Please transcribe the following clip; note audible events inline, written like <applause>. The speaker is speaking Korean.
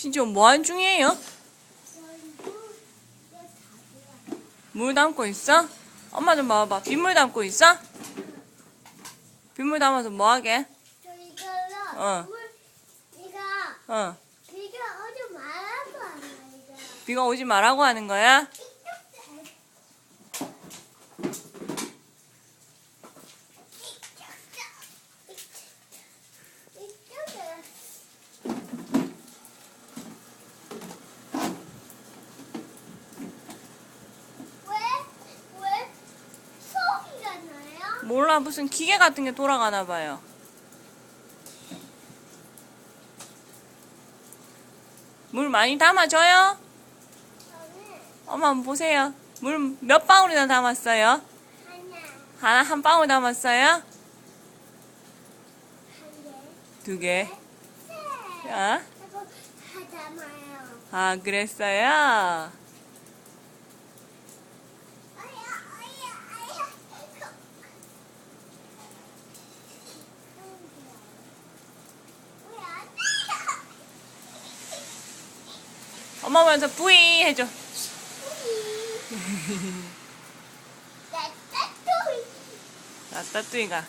신지원 뭐하는 중이에요? 물 담고 있어? 엄마 좀 봐봐. 빗물 담고 있어? 빗물 담아서 뭐하게? 저 이걸로 어. 물 이거 어. 안. 이거. 비가 오지 말라고 하는 거야? 이쪽에 왜? 왜? 소리가 나요? 몰라. 무슨 기계 같은 게 돌아가나 봐요. 물 많이 담아줘요? 엄마 한번 보세요. 물 몇 방울이나 담았어요? 하나, 하나 한 방울 담았어요? 두 개. 셋. 아. 아 그랬어요? 아야, 아야, 아야. 왜안 돼요? 엄마 먼저 뿌이 해줘. <laughs> 나 따뜻해. 라따뚜이가